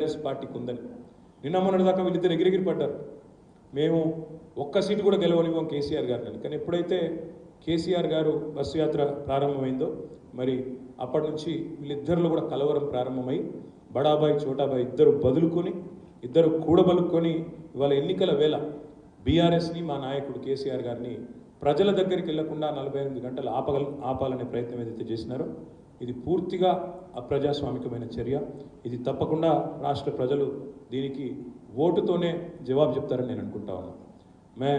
కాంగ్రెస్ పార్టీకి ఉందని నిన్న మొన్నటి దాకా వీళ్ళిద్దరు ఎగిరిగిరి పడ్డారు. మేము ఒక్క సీటు కూడా గెలవనివ్వం కేసీఆర్ గారిని. కానీ ఎప్పుడైతే కేసీఆర్ గారు బస్సు యాత్ర ప్రారంభమైందో మరి అప్పటి నుంచి వీళ్ళిద్దరిలో కూడా కలవరం ప్రారంభమై బడాబాయ్ చోటాబాయ్ ఇద్దరు బదులుకొని ఇద్దరు కూడబలుక్కొని ఇవాళ ఎన్నికల వేళ బీఆర్ఎస్ని మా నాయకుడు కేసీఆర్ గారిని ప్రజల దగ్గరికి వెళ్ళకుండా నలభై ఎనిమిది గంటలు ఆపగల ఆపాలనే ప్రయత్నం ఏదైతే చేసినారో ఇది పూర్తిగా అప్రజాస్వామికమైన చర్య ఇది తప్పకుండా రాష్ట్ర ప్రజలు దీనికి ఓటుతోనే జవాబు చెప్తారని నేను అనుకుంటా ఉన్నాను मैं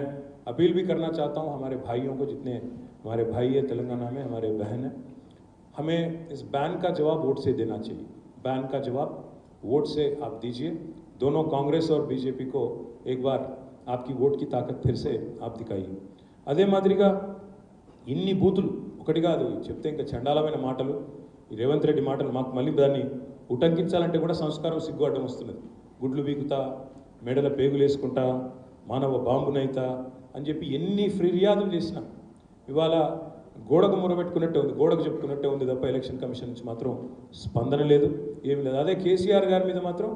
अपील भी करना चाहता हूँ हमारे भाइयों को जितने हमारे भाई है तेलंगाना में हमारे बहन है हमें इस बैन का जवाब वोट से देना चाहिए बैन का जवाब वोट से आप दीजिए दोनों कांग्रेस और बीजेपी को एक बार आपकी वोट की ताकत फिर से आप दिखाइए అదే మాదిరిగా ఇన్ని బూతులు ఒకటి కాదు చెప్తే ఇంకా చండాలమైన మాటలు ఈ రేవంత్ రెడ్డి మాటలు మాకు మళ్ళీ దాన్ని ఉటంకించాలంటే కూడా సంస్కారం సిగ్గుపడ్డం వస్తున్నది. గుడ్లు బీగుతా మెడల పేగులు వేసుకుంటా మానవ బాంబునైతా అని చెప్పి ఎన్ని ఫిర్యాదులు చేసినా ఇవాళ గోడకు మురబెట్టుకున్నట్టే ఉంది గోడకు చెప్పుకున్నట్టే ఉంది తప్ప ఎలక్షన్ కమిషన్ నుంచి మాత్రం స్పందన లేదు ఏమి లేదు. అదే కేసీఆర్ గారి మీద మాత్రం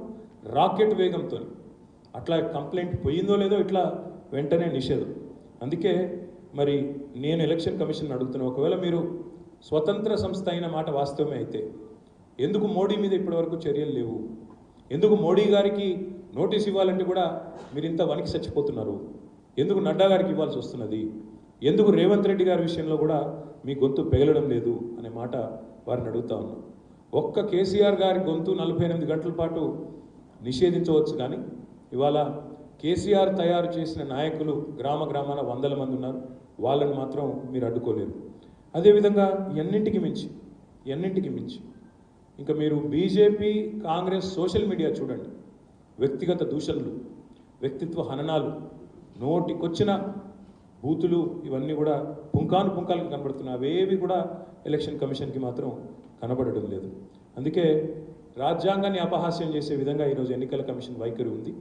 రాకెట్ వేగంతో అట్లా కంప్లైంట్ పోయిందో లేదో ఇట్లా వెంటనే నిషేధం. అందుకే మరి నేను ఎలక్షన్ కమిషన్ అడుగుతున్నా. ఒకవేళ మీరు స్వతంత్ర సంస్థ అయిన మాట వాస్తవమే అయితే ఎందుకు మోడీ మీద ఇప్పటివరకు చర్యలు లేవు? ఎందుకు మోడీ గారికి నోటీస్ ఇవ్వాలంటే కూడా మీరు ఇంత వనికి చచ్చిపోతున్నారు? ఎందుకు నడ్డా గారికి ఇవ్వాల్సి వస్తున్నది? ఎందుకు రేవంత్ రెడ్డి గారి విషయంలో కూడా మీ గొంతు పెగలడం లేదు అనే మాట వారిని అడుగుతా ఉన్నాం. ఒక్క కేసీఆర్ గారి గొంతు నలభై ఎనిమిది గంటల పాటు నిషేధించవచ్చు కానీ ఇవాళ కేసీఆర్ తయారు చేసిన నాయకులు గ్రామ గ్రామాల వందల మంది ఉన్నారు. వాళ్ళని మాత్రం మీరు అడ్డుకోలేరు. అదేవిధంగా ఎన్నింటికి మించి ఎన్నింటికి మించి ఇంకా మీరు బీజేపీ కాంగ్రెస్ సోషల్ మీడియా చూడండి. వ్యక్తిగత దూషణలు వ్యక్తిత్వ హననాలు నోటికొచ్చిన బూతులు ఇవన్నీ కూడా పుంకాను పుంకాలకు కనబడుతున్నాయి అవేవి కూడా ఎలక్షన్ కమిషన్కి మాత్రం కనబడడం లేదు. అందుకే రాజ్యాంగాన్ని అపహాస్యం చేసే విధంగా ఈరోజు ఎన్నికల కమిషన్ వైఖరి ఉంది.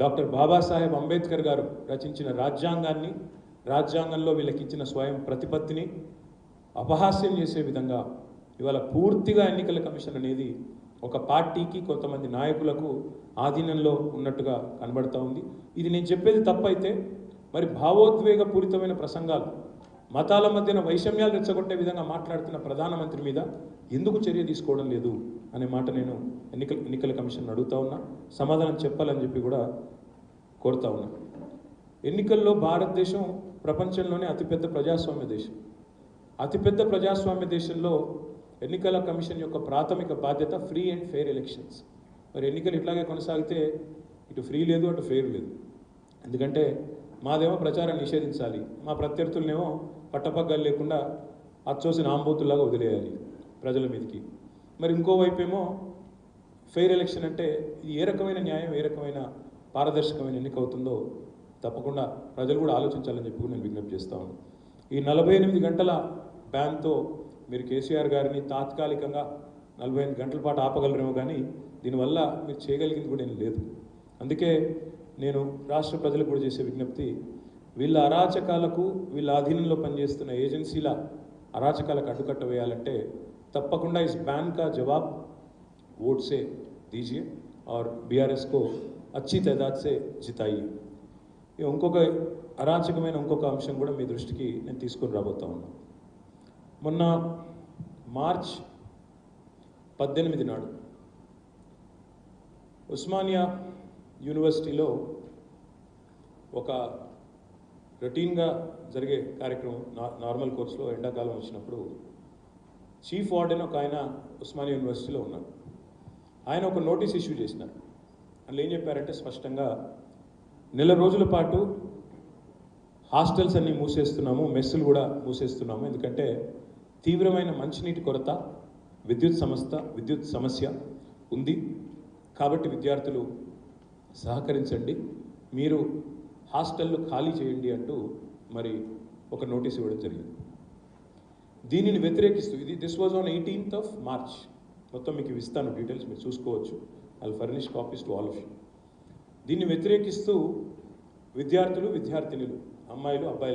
డాక్టర్ బాబాసాహెబ్ అంబేద్కర్ గారు రచించిన రాజ్యాంగాన్ని రాజ్యాంగంలో వీళ్ళకిచ్చిన స్వయం ప్రతిపత్తిని అపహాస్యం చేసే విధంగా ఇవాళ పూర్తిగా ఎన్నికల కమిషన్ అనేది ఒక పార్టీకి కొంతమంది నాయకులకు ఆధీనంలో ఉన్నట్టుగా కనబడతా ఉంది. ఇది నేను చెప్పేది తప్పైతే మరి భావోద్వేగపూరితమైన ప్రసంగాలు మతాల మధ్యన వైషమ్యాలు రెచ్చగొట్టే విధంగా మాట్లాడుతున్న ప్రధానమంత్రి మీద ఎందుకు చర్య తీసుకోవడం లేదు అనే మాట నేను ఎన్నికల ఎన్నికల కమిషన్ అడుగుతా ఉన్నా సమాధానం చెప్పాలని చెప్పి కూడా కోరుతా ఉన్నా. ఎన్నికల్లో భారతదేశం ప్రపంచంలోనే అతిపెద్ద ప్రజాస్వామ్య దేశం. అతిపెద్ద ప్రజాస్వామ్య దేశంలో ఎన్నికల కమిషన్ యొక్క ప్రాథమిక బాధ్యత ఫ్రీ అండ్ ఫెయిర్ ఎలక్షన్స్. మరి ఎన్నికలు ఇట్లాగే కొనసాగితే ఇటు ఫ్రీ లేదు అటు ఫెయిర్ లేదు. ఎందుకంటే మాదేమో ప్రచారం నిషేధించాలి. మా ప్రత్యర్థులనేమో పట్టపగ్గాలు లేకుండా అచ్చోసిన ఆంబోతుల్లాగా వదిలేయాలి ప్రజల మీదకి. మరి ఇంకోవైపు ఏమో ఫెయిర్ ఎలక్షన్ అంటే ఇది ఏ రకమైన న్యాయం ఏ రకమైన పారదర్శకమైన ఎన్నిక అవుతుందో తప్పకుండా ప్రజలు కూడా ఆలోచించాలని చెప్పి నేను విజ్ఞప్తి చేస్తాను ఈ నలభై ఎనిమిది గంటల బ్యాన్తో మీరు కేసీఆర్ గారిని తాత్కాలికంగా నలభై ఎనిమిది గంటల పాటు ఆపగలరేమో కానీ దీనివల్ల మీరు చేయగలిగింది కూడా ఏం లేదు. అందుకే నేను రాష్ట్ర ప్రజలకు కూడా చేసే విజ్ఞప్తి వీళ్ళ అరాచకాలకు వీళ్ళ ఆధీనంలో పనిచేస్తున్న ఏజెన్సీల అరాచకాలకు అడ్డుకట్ట వేయాలంటే తప్పకుండా ఇస్ బ్యాన్ కా జవాబ్ ఓట్సే దీజియే ఆర్ బీఆర్ఎస్కో అచ్చి తెదాద్ జితాయి. ఇంకొక అరాచకమైన ఇంకొక అంశం కూడా మీ దృష్టికి నేను తీసుకొని రాబోతా ఉన్నా. మొన్న మార్చ్ పద్దెనిమిది నాడు ఉస్మానియా యూనివర్సిటీలో ఒక రొటీన్గా జరిగే కార్యక్రమం నా నార్మల్ కోర్సులో ఎండాకాలం వచ్చినప్పుడు చీఫ్ వార్డెన్ ఒక ఆయన ఉస్మానియా యూనివర్సిటీలో ఉన్నారు. ఆయన ఒక నోటీస్ ఇష్యూ చేసినారు. అందులో ఏం చెప్పారంటే స్పష్టంగా నెల రోజుల పాటు హాస్టల్స్ అన్నీ మూసేస్తున్నాము మెస్సులు కూడా మూసేస్తున్నాము. ఎందుకంటే తీవ్రమైన మంచినీటి కొరత విద్యుత్ సంస్థ విద్యుత్ సమస్య ఉంది. కాబట్టి విద్యార్థులు సహకరించండి. మీరు హాస్టళ్ళు ఖాళీ చేయండి అంటూ మరి ఒక నోటీస్ ఇవ్వడం జరిగింది. దీనిని వ్యతిరేకిస్తూ ఇది this was on eighteenth of March మొత్తం మీకు ఇస్తాను డీటెయిల్స్ మీరు చూసుకోవచ్చు. I furnish copies to all of you దీన్ని వ్యతిరేకిస్తూ విద్యార్థులు విద్యార్థినులు అమ్మాయిలు అబ్బాయిలు